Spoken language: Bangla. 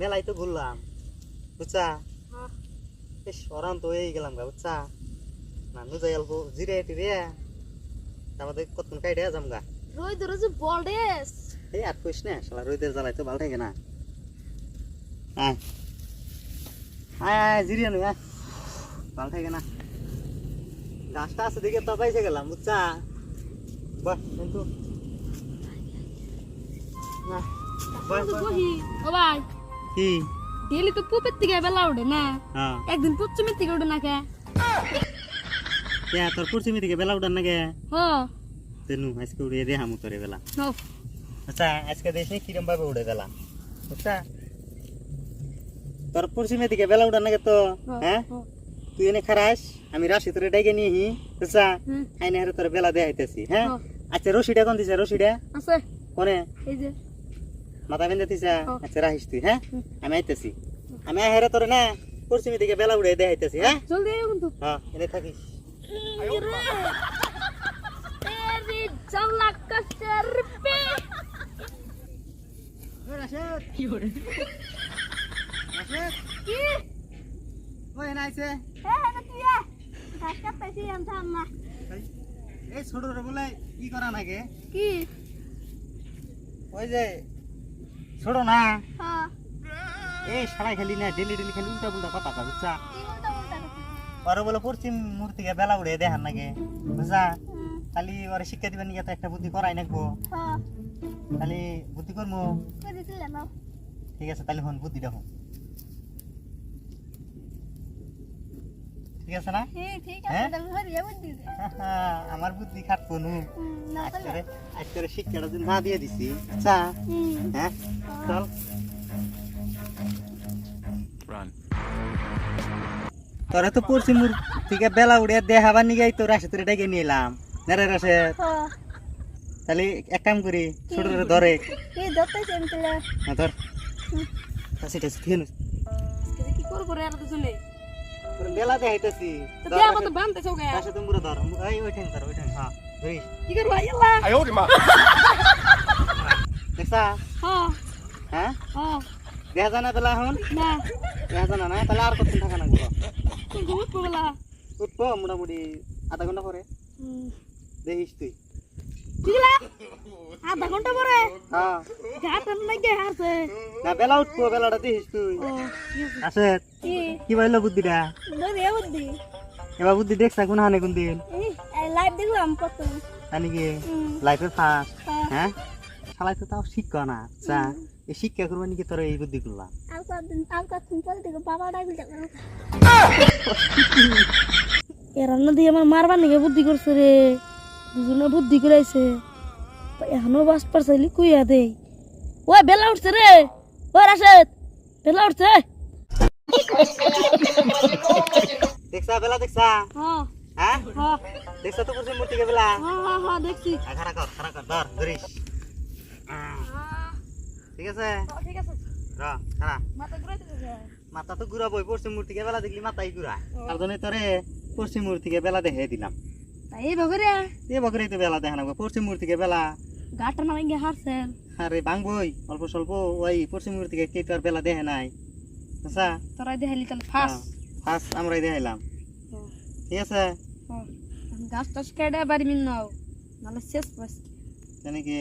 মেলাই তো ঘুরলাম বুঝছা? হ্যাঁ। এই সরান তো এই গেলাম গা বুঝছা? নানু যাই অল্প জিরে টিরে আমাদের কতক্ষণ কাইডে যাম গা? রই ধরে যে বলডেস এই আর কইস না শালা রোদের জ্বালাই তো ভালো থাকে না। হ্যাঁ আয় জিরিয়ে নই আয়। ভালো থাকে না। গাছটা আছে দিকে তো পাইছে গেলাম বুঝছা? বাহ কিন্তু না ও ভাই। কি? ডেলি তো পুপের থেকে বেলা ওঠে না। হ্যাঁ। একদিন পশ্চিমের থেকে ওঠে না কে? কে তোর পশ্চিমি দিকে বেলা উঠান নাকি হ। তেনু আজকে উড়িয়ে দে হামু তোরে বেলা। আচ্ছা আজকে দেশে কিরম ভাবে উড়ে বেলা বুঝছা তোর পশ্চিমের দিকে বেলা উঠান নাকি তো? হ্যাঁ? তুই এনে খারাস আমি রাশি তোরে ডাইকে নিয়ে হি হুম। আইনে তোর বেলা দেখাইতেছি হ্যাঁ? হ্যাঁ। আচ্ছা রশিটা কোন দিছে রশিটা? আছে। কোনে? এই যে। মাথা বেঁধে দিছা। আচ্ছা রাখিস তুই হ্যাঁ আমি আইতেছি। আমি হেরে তোরে না পশ্চিমের দিকে বেলা উড়ে দেখাইতেছি হ্যাঁ জলদি কিন্তু হ্যাঁ এনে থাকিস এই ছোট বলে কি করা নাকি কি? ওই যে ছোট না। হ্যাঁ। এই সারাই খালি না ডেলি ডেলি খালি উল্টা পুল্টা কথা কা বুঝছা? ওরা বলে পশ্চিম মূর্তিকে বেলা উড়ে দেখার নাকি বুঝছা? হুম, খালি ওরা শিক্ষা দিবেন নিয়ে তো একটা বুদ্ধি করাই নাকবো? হ্যাঁ। খালি বুদ্ধি করব? ঠিক আছে তাহলে হন বুদ্ধিটা হন। ঠিক আছে না? হ্যাঁ ঠিক হ্যাঁ? আমার বুদ্ধি খাটবো নু না আজকে শিক্ষাটা যদি না দিয়ে দিছি হুম। হ্যাঁ? চল। তোরা তো পশ্চিম থেকে বেলা উড়ে দেখাবার নিয়ে তো রাশে তোরে ডেকে নিয়ে এলাম। নেরে রাশে হ্যাঁ। তাহলে এক কাম করি ছোট ছোট ধরে। হ্যাঁ, ধর। সেটা খেয়ে কি করব রে আর তো মেলা দেখাইতেছি। দেয়া কত বানতেছো গে কাছে তুমি পুরো ধর এই ওইঠেন ধর ওইঠেন হ্যাঁ ধরি কি করবা ইয়াল্লা আয় ওরে মা। দেখছা? হ্যাঁ? হ্যাঁ হ্যাঁ দেখা জানা তাহলে এখন? না। দেখা জানা না তাহলে আর কতদিন থাকা লাগবে? তুমি ঘুমত পড়লা উঠবো মোটামুটি আধা ঘণ্টা পরে। দেখিস তুই। আধা ঘণ্টা পরে। হ্যাঁ। গাটা নাকি হারছে। না বেলা উঠবো বেলাটা দেখিস তুই। ও কি হচ্ছে? আছে? কি? কি বলল বুদ্ধিটা? ধরিয়া বুদ্ধি। এবার বুদ্ধি দেখছা কোন হানে কোন দিন? লাইভ দেখলাম কত জানি কি লাইফে ফার্স্ট হ্যাঁ। হ্যাঁ? শালাই তো তাও শিক্ষা না। আচ্ছা এই শিক্ষা করব নাকি তোর এই বুদ্ধি করলাম? আর কতদিন আর কতদিন পরে দেখো বাবা ডাকল এ রান্না দিয়ে আমার মারবার নাকি বুদ্ধি করছে রে? দুজনে বুদ্ধি করাইছে এখনও বাস পারছে কুইয়া দে ওই বেলা উঠছে রে ওই রাশেদ বেলা উঠছে। দেখছা বেলা দেখছা? হ্যাঁ হ্যাঁ হ্যাঁ দেখছা তো করছে মূর্তিকে বেলা? হ্যাঁ হ্যাঁ হ্যাঁ দেখছি। খাড়া কর খাড়া কর ধর ধরিস ঠিক আছে? ঠিক আছে। র খাড়া মাথা ঘুরাইতে মাথা তো ঘুরাবই পশ্চিম মূর্তিকে বেলা দেখলি মাথাই ঘুরা তার জন্য তোরে পশ্চিম মূর্তিকে বেলা দেখে দিলাম। তাই এইভাবে রে এ বকরে তো বেলা দেখানো পশ্চিম মূর্তিকে বেলা। গাটা না ভেঙে হারছেন আরে ভাঙবই অল্প স্বল্প ওই পশ্চিম মূর্তিকে কে তো আর বেলা দেখে নাই। আচ্ছা? তোরাই দেখালি তাহলে ফার্স্ট ফার্স্ট আমরাই দেখাইলাম। ঠিক আছে? গাছ টাছ কেটে বাড়ি নাও নাহলে শেষ পাস জানি কি?